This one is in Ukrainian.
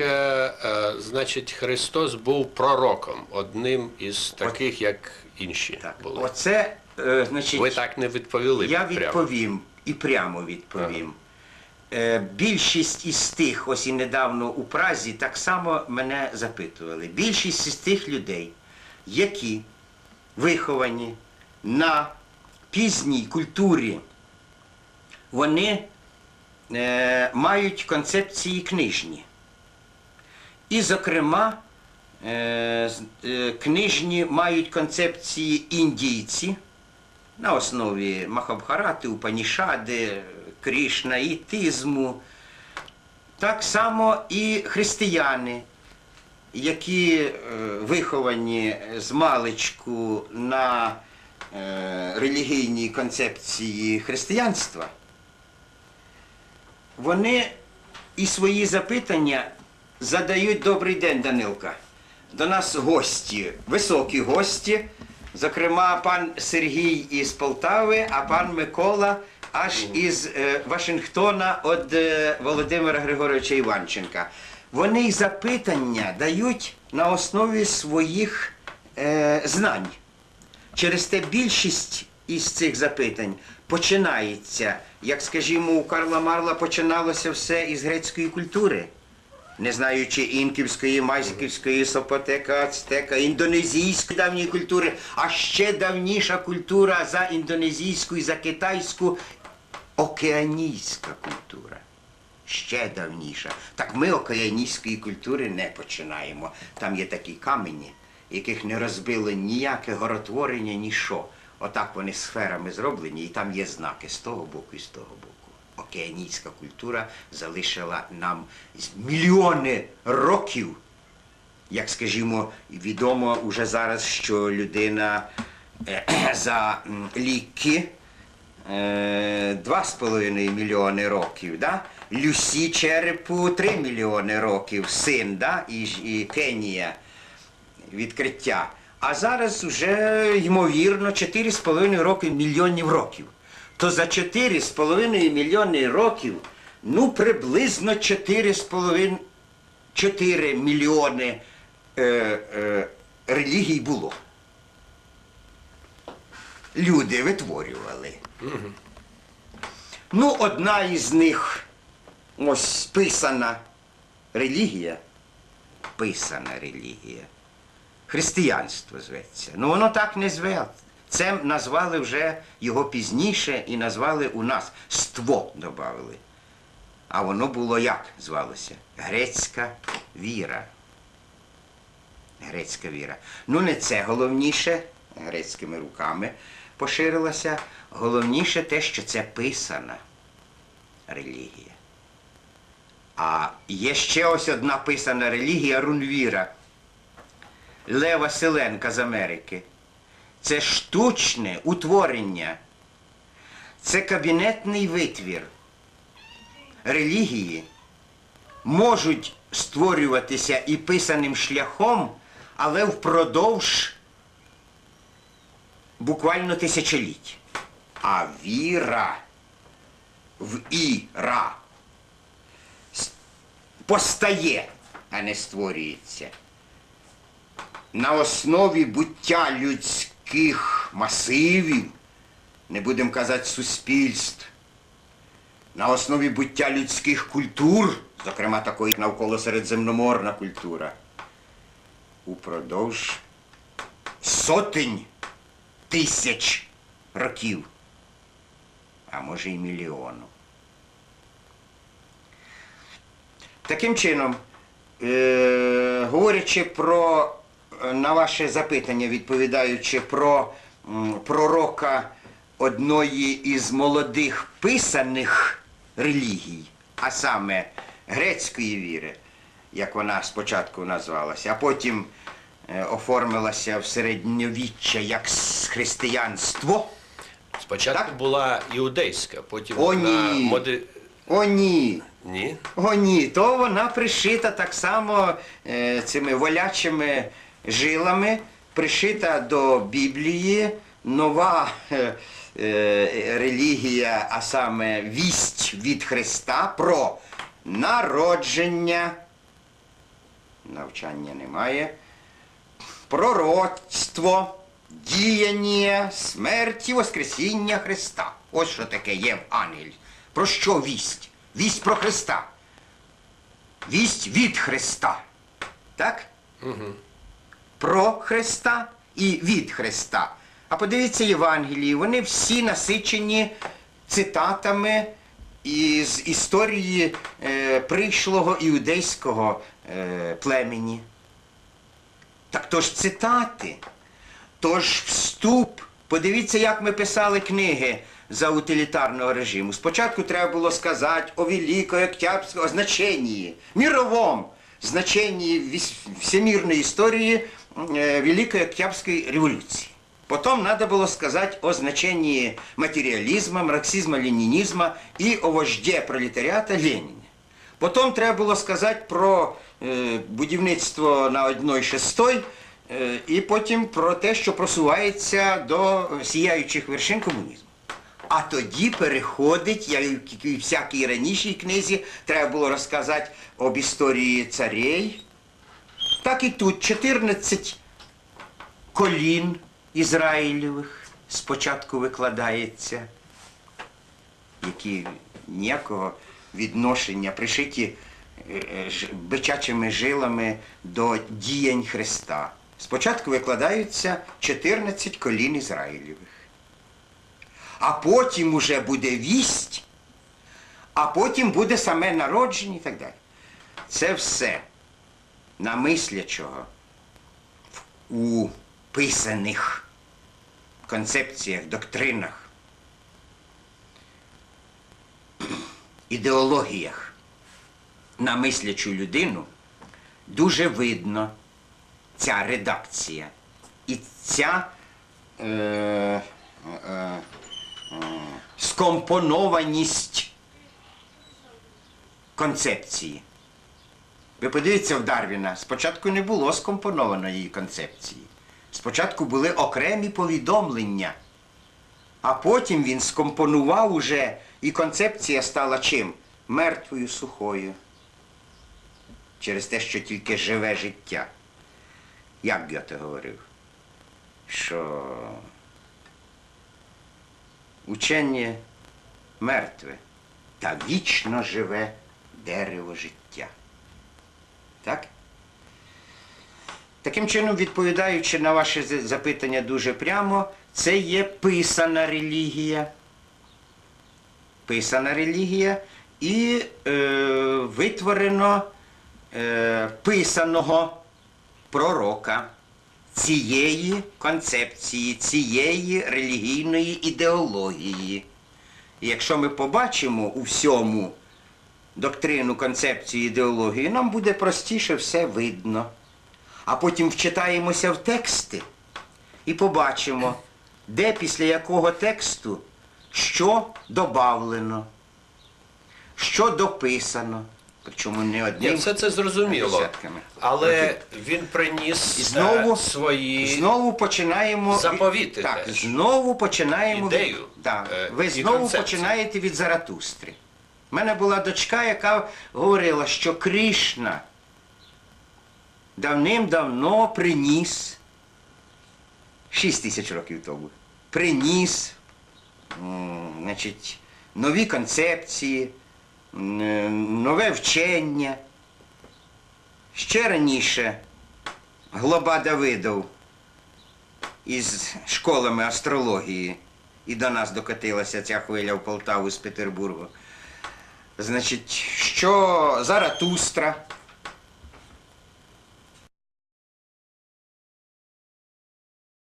Е, е, Значить, Христос був пророком, одним із таких, як інші Так, були. оце, е, значить, Ви так не відповіли. я прямо. відповім і прямо відповім. Е, більшість із тих, ось і недавно у Празі, так само мене запитували. Більшість із тих людей, які виховані на пізній культурі, вони е, мають концепції книжні. І, зокрема, е, е, книжні мають концепції індійці на основі Махабхарати, Упанішади, Крішнаїтизму. Так само і християни, які е, виховані з маличку на релігійній концепції християнства, вони і свої запитання задають добрий день, Данилка. До нас гості, високі гості. Зокрема, пан Сергій із Полтави, а пан Микола аж із е, Вашингтона від е, Володимира Григоровича Іванченка. Вони й запитання дають на основі своїх е, знань. Через те більшість із цих запитань починається, як скажімо, у Карла Марла починалося все із грецької культури. Не знаючи інківської, майзиківської, сопотека, ацтека, індонезійської давньої культури, а ще давніша культура за індонезійську і за китайську океанійська культура. Ще давніша. Так ми океанійської культури не починаємо. Там є такі камені, яких не розбило ніяке горотворення, ні що. Отак вони сферами зроблені, і там є знаки з того боку і з того боку. Океанійська культура залишила нам мільйони років як скажімо, відомо уже зараз, що людина е, за ліки е, 2,5 мільйони років, да? Люсі черепу 3 мільйони років, син, да? і, і Кенія відкриття. А зараз вже, ймовірно, 4,5 роки мільйонів років. То за 4,5 мільйони років, ну, приблизно 4,5 4 мільйони е, е, релігій було. Люди витворювали. Ну, одна із них ось писана релігія. Писана релігія. Християнство зветься. Ну воно так не зве. Це назвали вже його пізніше і назвали у нас. Ство додали. А воно було як звалося? Грецька віра. Грецька віра. Ну, не це головніше, грецькими руками поширилося. Головніше те, що це писана релігія. А є ще ось одна писана релігія Рунвіра. Лева Селенка з Америки. Це штучне утворення. Це кабінетний витвір релігії можуть створюватися і писаним шляхом, але впродовж буквально тисячоліть. А віра в іра постає, а не створюється. На основі буття людських масивів, не будемо казати суспільств, на основі буття людських культур, зокрема такої навколо середземноморна культура, упродовж сотень тисяч років, а може й мільйону. Таким чином, е, говорячи про, на ваше запитання, відповідаючи про пророка одної із молодих писаних релігій, а саме грецької віри, як вона спочатку назвалася, а потім е, оформилася в середньовіччя як християнство. Спочатку Так? була іудейська, потім О, на ні. моди... О, ні! Ні? О, ні, то вона пришита так само е, цими волячими жилами, пришита до Біблії, нова е, е, релігія, а саме вість від Христа про народження навчання немає. Пророцтво, діяння, смерті, Воскресіння Христа. Ось що таке Євангель. Про що вість? Вість про Христа. Вість від Христа. Так? Про Христа і від Христа. А подивіться Євангелії, вони всі насичені цитатами із історії е, прийшлого іудейського е, племені. Так то ж цитати, то ж вступ. Подивіться, як ми писали книги за утилітарного режиму. Спочатку треба було сказати о Великой Октябрьському значенні, мировом значенні всемирної історії е, Великої Октябрьської революції. Потом надо было сказать о значении материализма, марксизма-ленинизма и о вожде пролетаріата Леніні. Потім треба було сказати про е, будівництво на одної шестой, е, і потім про те, що просувається до сіяючих вершин комунізму. А тоді переходить, як і всякій ранішій книзі, треба було розказати об історії царей. Так і тут 14 колін Ізраїльових спочатку викладається, які ніякого відношення пришиті е, е, бичачими жилами до діянь Христа. Спочатку викладаються 14 колін Ізраїльових. А потім уже буде вість, а потім буде саме народження і так далі. Це все намислячого у писаних концепціях, доктринах, ідеологіях. На мислячу людину дуже видно ця редакція. І ця е, е, е, скомпонованість концепції. Ви подивіться в Дарвіна, спочатку не було скомпонованої концепції. Спочатку були окремі повідомлення, а потім він скомпонував уже, і концепція стала чим? Мертвою сухою. Через те, що тільки живе життя. Як Гьоте говорив, що учення мертве та вічно живе дерево життя. Так? Таким чином, відповідаючи на ваше запитання дуже прямо, це є писана релігія. Писана релігія і е, витворено е, писаного пророка цієї концепції, цієї релігійної ідеології. І якщо ми побачимо у всьому доктрину, концепцію, ідеологію, нам буде простіше все видно. А потім вчитаємося в тексти і побачимо, де після якого тексту що добавлено, що дописано. Причому не одним. все це зрозуміло. Але він приніс І знову, е, свої знову починаємо заповіти Так, теж. знову починаємо від- Ідею, Так, е, ви знову концепцію. починаєте від Заратустри. У мене була дочка, яка говорила, що Кришна давним-давно приніс, 6 тисяч років тому, приніс значить, нові концепції, нове вчення. Ще раніше Глоба Давидов із школами астрології, і до нас докотилася ця хвиля в Полтаву з Петербургу. Значить, що Заратустра